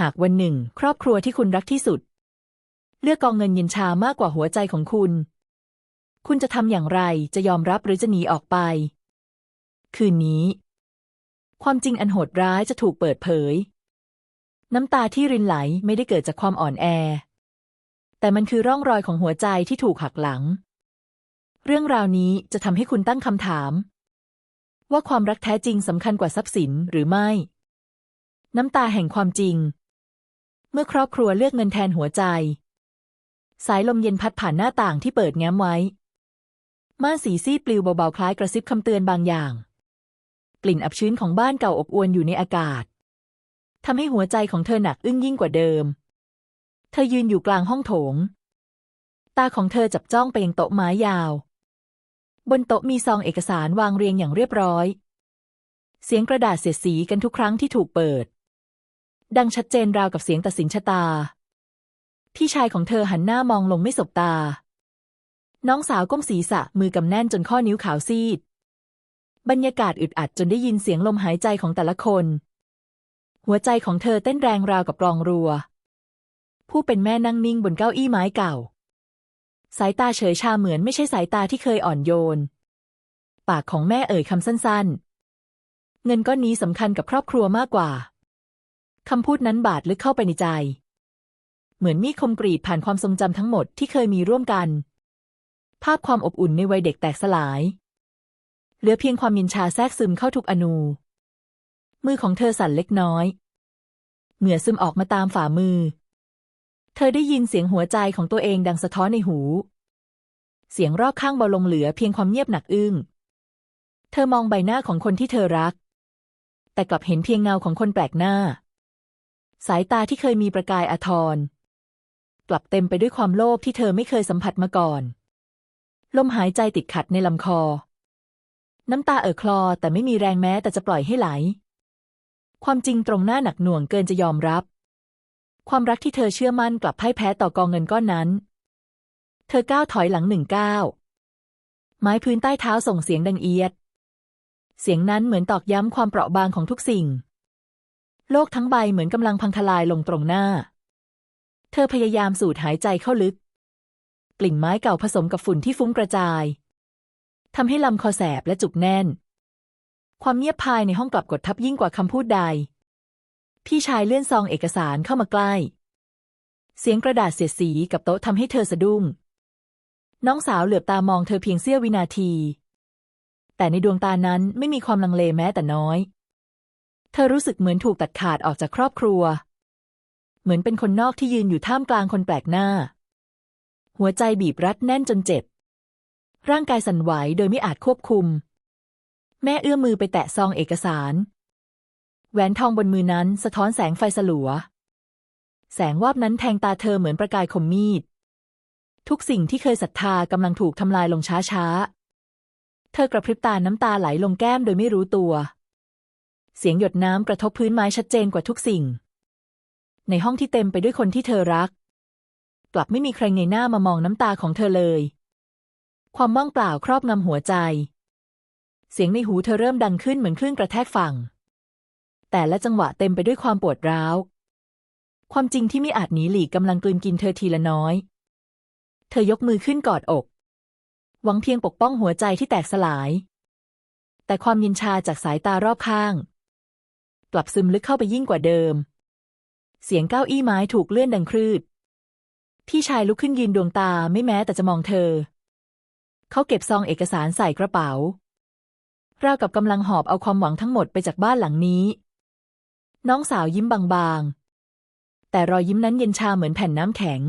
หากวันหนึ่ง ครอบครัวที่คุณรักที่สุด เลือกกองเงินเย็นชามากกว่าหัวใจของคุณ คุณจะทำอย่างไรจะยอมรับหรือจะหนีออกไป คืนนี้ ความจริงอันโหดร้ายจะถูกเปิดเผย น้ำตาที่รินไหลไม่ได้เกิดจากความอ่อนแอ แต่มันคือร่องรอยของหัวใจที่ถูกหักหลัง เรื่องราวนี้จะทำให้คุณตั้งคำถาม ว่าความรักแท้จริงสำคัญกว่าทรัพย์สินหรือไม่ น้ำตาแห่งความจริง เมื่อครอบครัวเลือกเงินแทนหัวใจ สายลมเย็นพัดผ่านหน้าต่างที่เปิดแง้มไว้ ม่านสีซีดปลิวเบาๆคล้ายกระซิบคำเตือนบางอย่าง กลิ่นอับชื้นของบ้านเก่าอบอวลอยู่ในอากาศทำให้หัวใจของเธอหนักอึ้งยิ่งกว่าเดิม เธอยืนอยู่กลางห้องโถง ตาของเธอจับจ้องไปยังโต๊ะไม้ยาว บนโต๊ะมีซองเอกสารวางเรียงอย่างเรียบร้อย เสียงกระดาษเสียดสีกันทุกครั้งที่ถูกเปิด ดังชัดเจนราวกับเสียงตัดสินชะตา พี่ชายของเธอหันหน้ามองลงไม่สบตา น้องสาวก้มศีรษะมือกำแน่นจนข้อนิ้วขาวซีด บรรยากาศอึดอัดจนได้ยินเสียงลมหายใจของแต่ละคน หัวใจของเธอเต้นแรงราวกับรองรัว ผู้เป็นแม่นั่งนิ่งบนเก้าอี้ไม้เก่า สายตาเฉยชาเหมือนไม่ใช่สายตาที่เคยอ่อนโยน ปากของแม่เอ่ยคำสั้นๆ เงินก้อนนี้สำคัญกับครอบครัวมากกว่า คำพูดนั้นบาดลึกเข้าไปในใจ เหมือนมีคมกรีดผ่านความทรงจำทั้งหมดที่เคยมีร่วมกัน ภาพความอบอุ่นในวัยเด็กแตกสลาย เหลือเพียงความยินชาแทรกซึมเข้าทุกอนู มือของเธอสั่นเล็กน้อย เหงื่อซึมออกมาตามฝ่ามือ เธอได้ยินเสียงหัวใจของตัวเองดังสะท้อนในหู เสียงรอบข้างเบาลงเหลือเพียงความเงียบหนักอึ้ง เธอมองใบหน้าของคนที่เธอรักแต่กลับเห็นเพียงเงาของคนแปลกหน้า สายตาที่เคยมีประกายอาทร กลับเต็มไปด้วยความโลภที่เธอไม่เคยสัมผัสมาก่อน ลมหายใจติดขัดในลำคอ น้ำตาเอ่อคลอแต่ไม่มีแรงแม้แต่จะปล่อยให้ไหล ความจริงตรงหน้าหนักหน่วงเกินจะยอมรับ ความรักที่เธอเชื่อมั่นกลับพ่ายแพ้ต่อกองเงินก้อนนั้น เธอก้าวถอยหลังหนึ่งก้าวไม้พื้นใต้เท้าส่งเสียงดังเอียด เสียงนั้นเหมือนตอกย้ำความเปราะบางของทุกสิ่ง โลกทั้งใบเหมือนกำลังพังทลายลงตรงหน้า เธอพยายามสูดหายใจเข้าลึก กลิ่นไม้เก่าผสมกับฝุ่นที่ฟุ้งกระจายทำให้ลำคอแสบและจุกแน่น ความเงียบภายในห้องกลับกดทับยิ่งกว่าคำพูดใด พี่ชายเลื่อนซองเอกสารเข้ามาใกล้ เสียงกระดาษเสียดสีกับโต๊ะทำให้เธอสะดุ้ง น้องสาวเหลือบตามองเธอเพียงเสี้ยววินาที แต่ในดวงตานั้นไม่มีความลังเลแม้แต่น้อย เธอรู้สึกเหมือนถูกตัดขาดออกจากครอบครัว เหมือนเป็นคนนอกที่ยืนอยู่ท่ามกลางคนแปลกหน้า หัวใจบีบรัดแน่นจนเจ็บ ร่างกายสั่นไหวโดยไม่อาจควบคุม แม่เอื้อมมือไปแตะซองเอกสาร แหวนทองบนมือนั้นสะท้อนแสงไฟสลัว แสงวาบนั้นแทงตาเธอเหมือนประกายคมมีด ทุกสิ่งที่เคยศรัทธากำลังถูกทำลายลงช้าๆ เธอกระพริบตาน้ำตาไหลลงแก้มโดยไม่รู้ตัว เสียงหยดน้ำกระทบพื้นไม้ชัดเจนกว่าทุกสิ่ง ในห้องที่เต็มไปด้วยคนที่เธอรัก กลับไม่มีใครเงยหน้ามามองน้ำตาของเธอเลย ความว่างเปล่าครอบงำหัวใจ เสียงในหูเธอเริ่มดังขึ้นเหมือนคลื่นกระแทกฝั่ง แต่ละจังหวะเต็มไปด้วยความปวดร้าว ความจริงที่ไม่อาจหนีหลีกกำลังกลืนกินเธอทีละน้อย เธอยกมือขึ้นกอดอก หวังเพียงปกป้องหัวใจที่แตกสลายแต่ความยินชาจากสายตารอบข้าง กลับซึมลึกเข้าไปยิ่งกว่าเดิม เสียงเก้าอี้ไม้ถูกเลื่อนดังครืด พี่ชายลุกขึ้นยืนดวงตาไม่แม้แต่จะมองเธอ เขาเก็บซองเอกสารใส่กระเป๋า ราวกับกำลังหอบเอาความหวังทั้งหมดไปจากบ้านหลังนี้ น้องสาวยิ้มบางๆ แต่รอยยิ้มนั้นเย็นชาเหมือนแผ่นน้ำแข็ง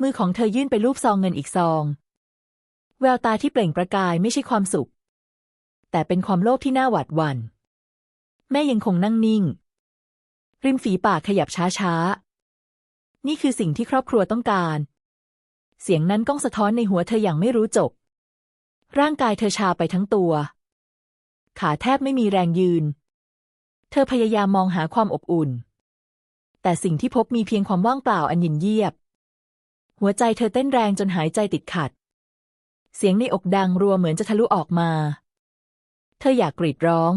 มือของเธอยื่นไปลูบซองเงินอีกซอง แววตาที่เปล่งประกายไม่ใช่ความสุข แต่เป็นความโลภที่น่าหวาดหวัน่น แม่ยังคงนั่งนิ่ง ริมฝีปากขยับช้าๆ นี่คือสิ่งที่ครอบครัวต้องการ เสียงนั้นก้องสะท้อนในหัวเธออย่างไม่รู้จบ ร่างกายเธอชาไปทั้งตัว ขาแทบไม่มีแรงยืน เธอพยายามมองหาความอบอุ่น แต่สิ่งที่พบมีเพียงความว่างเปล่าอันยินเยียบ หัวใจเธอเต้นแรงจนหายใจติดขัด เสียงในอกดังรัวเหมือนจะทะลุออกมา เธออยากกรีดร้อง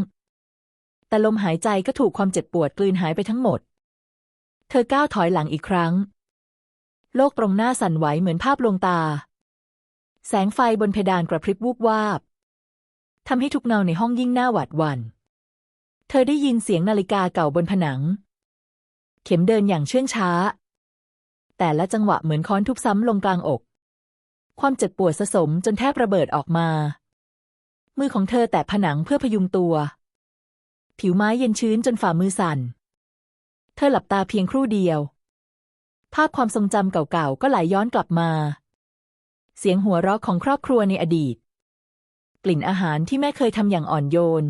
แต่ลมหายใจก็ถูกความเจ็บปวดกลืนหายไปทั้งหมด เธอก้าวถอยหลังอีกครั้ง โลกตรงหน้าสั่นไหวเหมือนภาพลวงตา แสงไฟบนเพดานกระพริบวูบวาบทำให้ทุกเงาในห้องยิ่งหน้าหวาดหวัน่น เธอได้ยินเสียงนาฬิกาเก่าบนผนัง เข็มเดินอย่างเชื่องช้า แต่ละจังหวะเหมือนค้อนทุบซ้ำลงกลางอก ความเจ็บปวดสะสมจนแทบระเบิดออกมา มือของเธอแตะผนังเพื่อพยุงตัว ผิวไม้เย็นชื้นจนฝ่ามือสั่น เธอหลับตาเพียงครู่เดียว ภาพความทรงจำเก่าๆ ก็ไหลย้อนกลับมา เสียงหัวเราะของครอบครัวในอดีต กลิ่นอาหารที่แม่เคยทำอย่างอ่อนโยน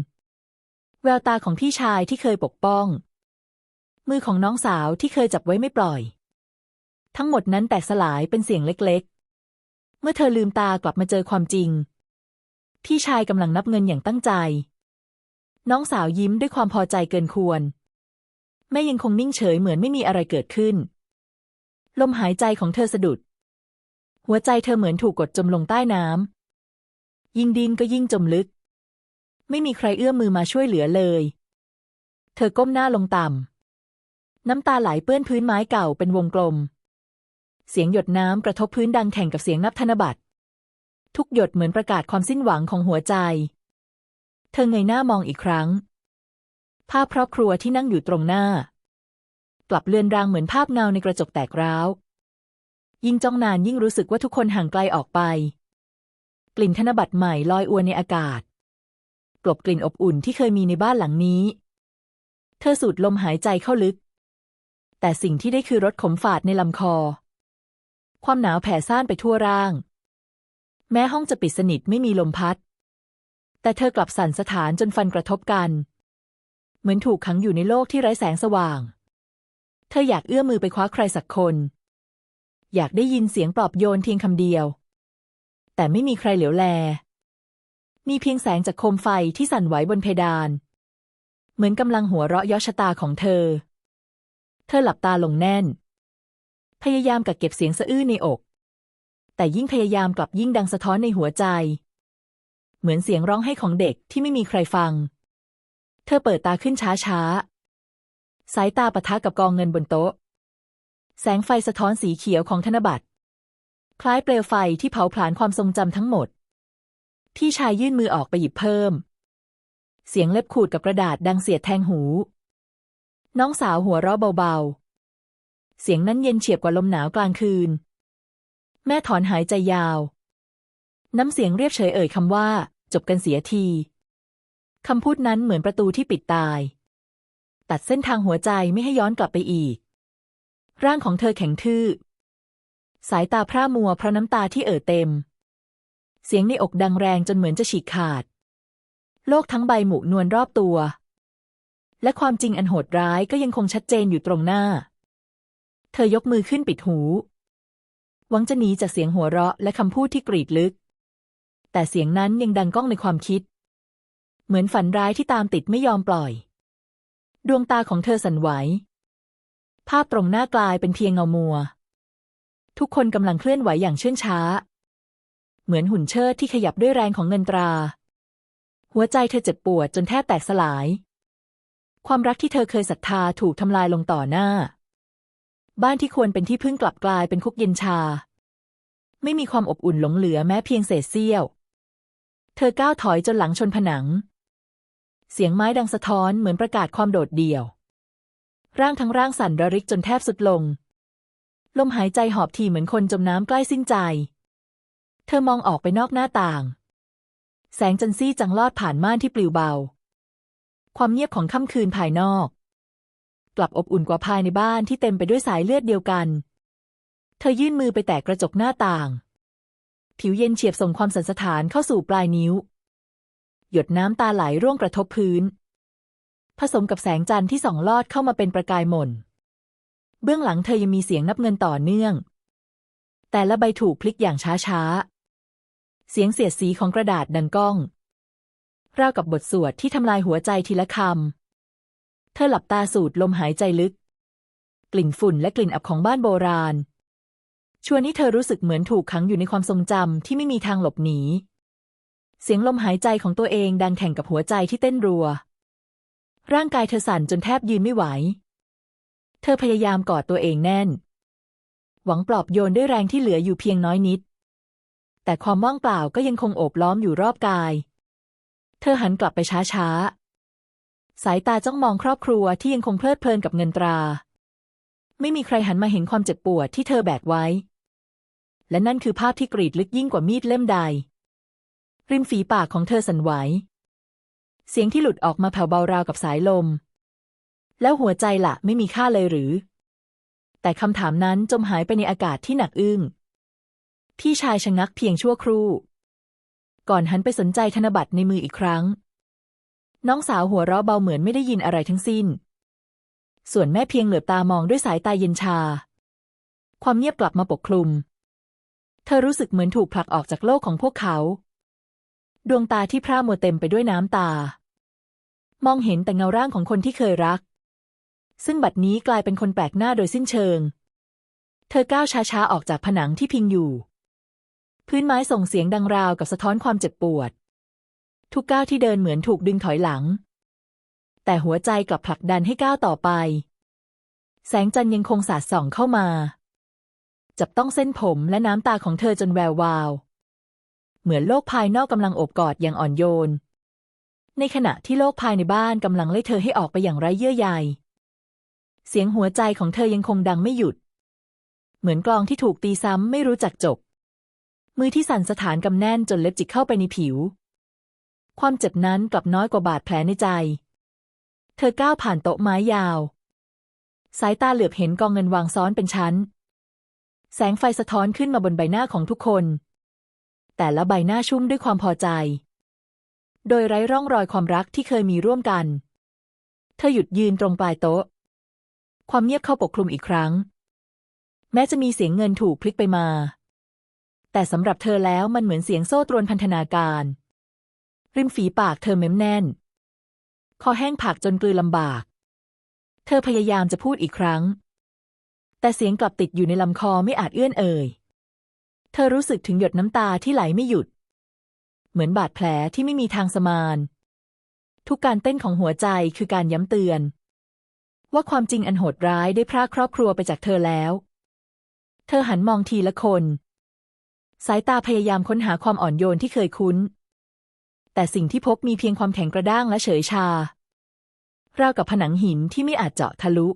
แววตาของพี่ชายที่เคยปกป้อง มือของน้องสาวที่เคยจับไว้ไม่ปล่อย ทั้งหมดนั้นแตกสลายเป็นเสียงเล็กๆ เมื่อเธอลืมตากลับมาเจอความจริง พี่ชายกำลังนับเงินอย่างตั้งใจ น้องสาวยิ้มด้วยความพอใจเกินควร แม่ยังคงนิ่งเฉยเหมือนไม่มีอะไรเกิดขึ้น ลมหายใจของเธอสะดุด หัวใจเธอเหมือนถูกกดจมลงใต้น้ำ ยิ่งดินก็ยิ่งจมลึก ไม่มีใครเอื้อมมือมาช่วยเหลือเลย เธอก้มหน้าลงต่ำ น้ำตาไหลเปื้อนพื้นไม้เก่าเป็นวงกลม เสียงหยดน้ำกระทบพื้นดังแข่งกับเสียงนับธนบัตร ทุกหยดเหมือนประกาศความสิ้นหวังของหัวใจ เธอเงยหน้ามองอีกครั้ง ภาพครอบครัวที่นั่งอยู่ตรงหน้า กลับเลือนรางเหมือนภาพเงาในกระจกแตกร้าว ยิ่งจ้องนานยิ่งรู้สึกว่าทุกคนห่างไกลออกไป กลิ่นธนบัตรใหม่ลอยอวนในอากาศ กลบกลิ่นอบอุ่นที่เคยมีในบ้านหลังนี้ เธอสูดลมหายใจเข้าลึก แต่สิ่งที่ได้คือรสขมฝาดในลำคอ ความหนาวแผ่ซ่านไปทั่วร่าง แม้ห้องจะปิดสนิทไม่มีลมพัด แต่เธอกลับสั่นสถานจนฟันกระทบกัน เหมือนถูกขังอยู่ในโลกที่ไร้แสงสว่าง เธออยากเอื้อมมือไปคว้าใครสักคน อยากได้ยินเสียงปลอบโยนเพียงคำเดียว แต่ไม่มีใครเหลียวแล มีเพียงแสงจากโคมไฟที่สั่นไหวบนเพดาน เหมือนกำลังหัวเราะย้อชะตาของเธอ เธอหลับตาลงแน่น พยายามกักเก็บเสียงสะอื้นในอก แต่ยิ่งพยายามกลับยิ่งดังสะท้อนในหัวใจ เหมือนเสียงร้องไห้ของเด็กที่ไม่มีใครฟัง เธอเปิดตาขึ้นช้าๆสายตาปะทะกับกองเงินบนโต๊ะ แสงไฟสะท้อนสีเขียวของธนบัตร คล้ายเปลวไฟที่เผาผลาญความทรงจำทั้งหมดพี่ชายยื่นมือออกไปหยิบเพิ่ม เสียงเล็บขูดกับกระดาษดังเสียดแทงหู น้องสาวหัวเราะเบาๆ เสียงนั้นเย็นเฉียบกว่าลมหนาวกลางคืน แม่ถอนหายใจยาว น้ำเสียงเรียบเฉยเอ่ยคำว่า จบกันเสียทีคำพูดนั้นเหมือนประตูที่ปิดตาย ตัดเส้นทางหัวใจไม่ให้ย้อนกลับไปอีก ร่างของเธอแข็งทื่อ สายตาพร่ามัวเพราะน้ำตาที่เอ่อเต็ม เสียงในอกดังแรงจนเหมือนจะฉีกขาด โลกทั้งใบหมุนวลรอบตัว และความจริงอันโหดร้ายก็ยังคงชัดเจนอยู่ตรงหน้า เธอยกมือขึ้นปิดหู หวังจะหนีจากเสียงหัวเราะและคำพูดที่กรีดลึก แต่เสียงนั้นยังดังก้องในความคิด เหมือนฝันร้ายที่ตามติดไม่ยอมปล่อย ดวงตาของเธอสั่นไหว ภาพตรงหน้ากลายเป็นเพียงเงามัว ทุกคนกำลังเคลื่อนไหวอย่างเชื่องช้า เหมือนหุ่นเชิดที่ขยับด้วยแรงของเงินตรา หัวใจเธอเจ็บปวดจนแทบแตกสลาย ความรักที่เธอเคยศรัทธาถูกทำลายลงต่อหน้า บ้านที่ควรเป็นที่พึ่งกลับกลายเป็นคุกเย็นชาไม่มีความอบอุ่นหลงเหลือแม้เพียงเศษเสี้ยว เธอก้าวถอยจนหลังชนผนัง เสียงไม้ดังสะท้อนเหมือนประกาศความโดดเดี่ยว ร่างทั้งร่างสั่นระริกจนแทบสุดลง ลมหายใจหอบทีเหมือนคนจมน้ำใกล้สิ้นใจ เธอมองออกไปนอกหน้าต่าง แสงจันซี่จังลอดผ่านม่านที่ปลิวเบา ความเงียบของค่ำคืนภายนอก กลับอบอุ่นกว่าภายในบ้านที่เต็มไปด้วยสายเลือดเดียวกัน เธอยื่นมือไปแตะกระจกหน้าต่าง ผิวเย็นเฉียบส่งความสันสถานเข้าสู่ปลายนิ้ว หยดน้ำตาไหลร่วงกระทบพื้น ผสมกับแสงจันทร์ที่ส่องลอดเข้ามาเป็นประกายหม่น เบื้องหลังเธอยังมีเสียงนับเงินต่อเนื่อง แต่ละใบถูกพลิกอย่างช้าๆ เสียงเสียดสีของกระดาษดังก้องราวกับบทสวดที่ทำลายหัวใจทีละคำ เธอหลับตาสูดลมหายใจลึก กลิ่นฝุ่นและกลิ่นอับของบ้านโบราณ ชวนให้เธอรู้สึกเหมือนถูกขังอยู่ในความทรงจำที่ไม่มีทางหลบหนี เสียงลมหายใจของตัวเองดังแข่งกับหัวใจที่เต้นรัว ร่างกายเธอสั่นจนแทบยืนไม่ไหว เธอพยายามกอดตัวเองแน่น หวังปลอบโยนด้วยแรงที่เหลืออยู่เพียงน้อยนิด แต่ความว่างเปล่าก็ยังคงโอบล้อมอยู่รอบกาย เธอหันกลับไปช้าๆ สายตาจ้องมองครอบครัวที่ยังคงเพลิดเพลินกับเงินตรา ไม่มีใครหันมาเห็นความเจ็บปวดที่เธอแบกไว้ และนั่นคือภาพที่กรีดลึกยิ่งกว่ามีดเล่มใด ริมฝีปากของเธอสั่นไหว เสียงที่หลุดออกมาแผ่วเบาราวกับสายลม แล้วหัวใจละไม่มีค่าเลยหรือ แต่คำถามนั้นจมหายไปในอากาศที่หนักอึ้ง พี่ชายชะงักเพียงชั่วครู่ ก่อนหันไปสนใจธนบัตรในมืออีกครั้ง น้องสาวหัวเราะเบาเหมือนไม่ได้ยินอะไรทั้งสิ้น ส่วนแม่เพียงเหลือบตามองด้วยสายตาเย็นชา ความเงียบกลับมาปกคลุม เธอรู้สึกเหมือนถูกผลักออกจากโลกของพวกเขา ดวงตาที่พร่ามัวเต็มไปด้วยน้ำตา มองเห็นแต่เงาร่างของคนที่เคยรัก ซึ่งบัดนี้กลายเป็นคนแปลกหน้าโดยสิ้นเชิง เธอก้าวช้าๆออกจากผนังที่พิงอยู่ พื้นไม้ส่งเสียงดังราวกับสะท้อนความเจ็บปวด ทุกก้าวที่เดินเหมือนถูกดึงถอยหลัง แต่หัวใจกลับผลักดันให้ก้าวต่อไป แสงจันทร์ยังคงสาดส่องเข้ามา จับต้องเส้นผมและน้ำตาของเธอจนแวววาว เหมือนโลกภายนอกกำลังโอบกอดอย่างอ่อนโยน ในขณะที่โลกภายในบ้านกำลังไล่เธอให้ออกไปอย่างไร้เยื่อใย เสียงหัวใจของเธอยังคงดังไม่หยุด เหมือนกลองที่ถูกตีซ้ำไม่รู้จักจบ มือที่สั่นสถานกำแน่นจนเล็บจิกเข้าไปในผิว ความเจ็บนั้นกลับน้อยกว่าบาดแผลในใจ เธอก้าวผ่านโต๊ะไม้ยาว สายตาเหลือบเห็นกองเงินวางซ้อนเป็นชั้น แสงไฟสะท้อนขึ้นมาบนใบหน้าของทุกคน แต่ละใบหน้าชุ่มด้วยความพอใจ โดยไร้ร่องรอยความรักที่เคยมีร่วมกัน เธอหยุดยืนตรงปลายโต๊ะ ความเงียบเข้าปกคลุมอีกครั้ง แม้จะมีเสียงเงินถูกพลิกไปมา แต่สำหรับเธอแล้วมันเหมือนเสียงโซ่ตรวนพันธนาการ ริมฝีปากเธอเม้มแน่น คอแห้งผักจนกลืนลำบาก เธอพยายามจะพูดอีกครั้ง แต่เสียงกลับติดอยู่ในลำคอไม่อาจเอื้อนเอ่ย เธอรู้สึกถึงหยดน้ำตาที่ไหลไม่หยุด เหมือนบาดแผลที่ไม่มีทางสมาน ทุกการเต้นของหัวใจคือการย้ำเตือน ว่าความจริงอันโหดร้ายได้พรากครอบครัวไปจากเธอแล้ว เธอหันมองทีละคน สายตาพยายามค้นหาความอ่อนโยนที่เคยคุ้น แต่สิ่งที่พบมีเพียงความแข็งกระด้างและเฉยชาราวกับผนังหินที่ไม่อาจเจาะทะลุ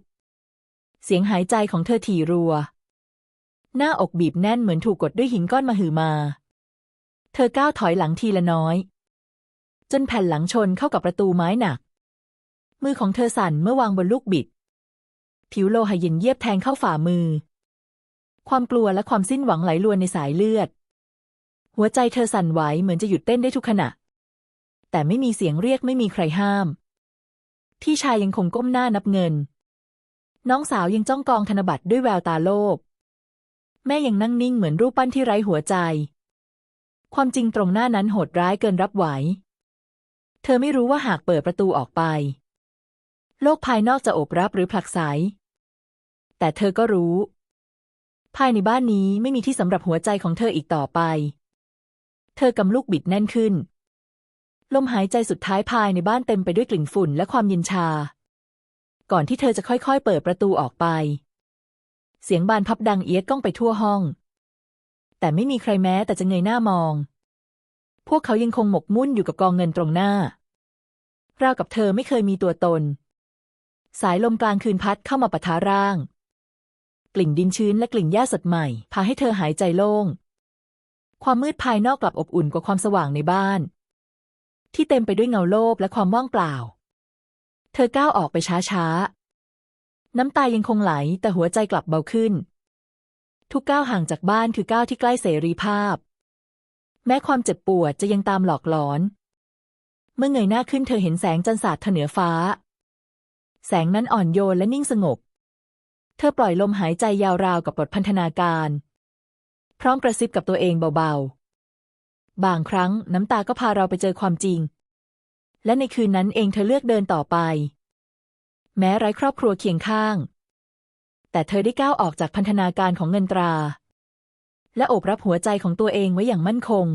เสียงหายใจของเธอถี่รัว หน้าอกบีบแน่นเหมือนถูกกดด้วยหินก้อนมาหือมา เธอก้าวถอยหลังทีละน้อย จนแผ่นหลังชนเข้ากับประตูไม้หนัก มือของเธอสั่นเมื่อวางบนลูกบิด ผิวโลหะเย็นเยียบแทงเข้าฝ่ามือ ความกลัวและความสิ้นหวังไหลลวนในสายเลือด หัวใจเธอสั่นไหวเหมือนจะหยุดเต้นได้ทุกขณะ แต่ไม่มีเสียงเรียกไม่มีใครห้าม พี่ชายยังคงก้มหน้านับเงิน น้องสาวยังจ้องกองธนบัตรด้วยแววตาโลภแม่ยังนั่งนิ่งเหมือนรูปปั้นที่ไร้หัวใจ ความจริงตรงหน้านั้นโหดร้ายเกินรับไหว เธอไม่รู้ว่าหากเปิดประตูออกไป โลกภายนอกจะโอบรับหรือผลักไสแต่เธอก็รู้ ภายในบ้านนี้ไม่มีที่สำหรับหัวใจของเธออีกต่อไป เธอกำลูกบิดแน่นขึ้น ลมหายใจสุดท้ายภายในบ้านเต็มไปด้วยกลิ่นฝุ่นและความเย็นชา ก่อนที่เธอจะค่อยๆ เปิดประตูออกไป เสียงบานพับดังเอียดก้องไปทั่วห้อง แต่ไม่มีใครแม้แต่จะเงยหน้ามอง พวกเขายังคงหมกมุ่นอยู่กับกองเงินตรงหน้า ราวกับเธอไม่เคยมีตัวตน สายลมกลางคืนพัดเข้ามาปะทะร่าง กลิ่นดินชื้นและกลิ่นหญ้าสดใหม่ พาให้เธอหายใจโล่ง ความมืดภายนอกกลับอบอุ่นกว่าความสว่างในบ้าน ที่เต็มไปด้วยเงาโลภและความว่างเปล่า เธอก้าวออกไปช้าๆ น้ำตายังคงไหลแต่หัวใจกลับเบาขึ้น ทุกก้าวห่างจากบ้านคือก้าวที่ใกล้เสรีภาพ แม้ความเจ็บปวดจะยังตามหลอกหลอน เมื่อเงยหน้าขึ้นเธอเห็นแสงจันทร์สาดเหนือฟ้า แสงนั้นอ่อนโยนและนิ่งสงบ เธอปล่อยลมหายใจยาวราวกับบทพันธนาการ พร้อมกระซิบกับตัวเองเบาๆ บางครั้งน้ำตาก็พาเราไปเจอความจริง และในคืนนั้นเองเธอเลือกเดินต่อไป แม้ไร้ครอบครัวเคียงข้าง แต่เธอได้ก้าวออกจากพันธนาการของเงินตรา และโอบรับหัวใจของตัวเองไว้อย่างมั่นคง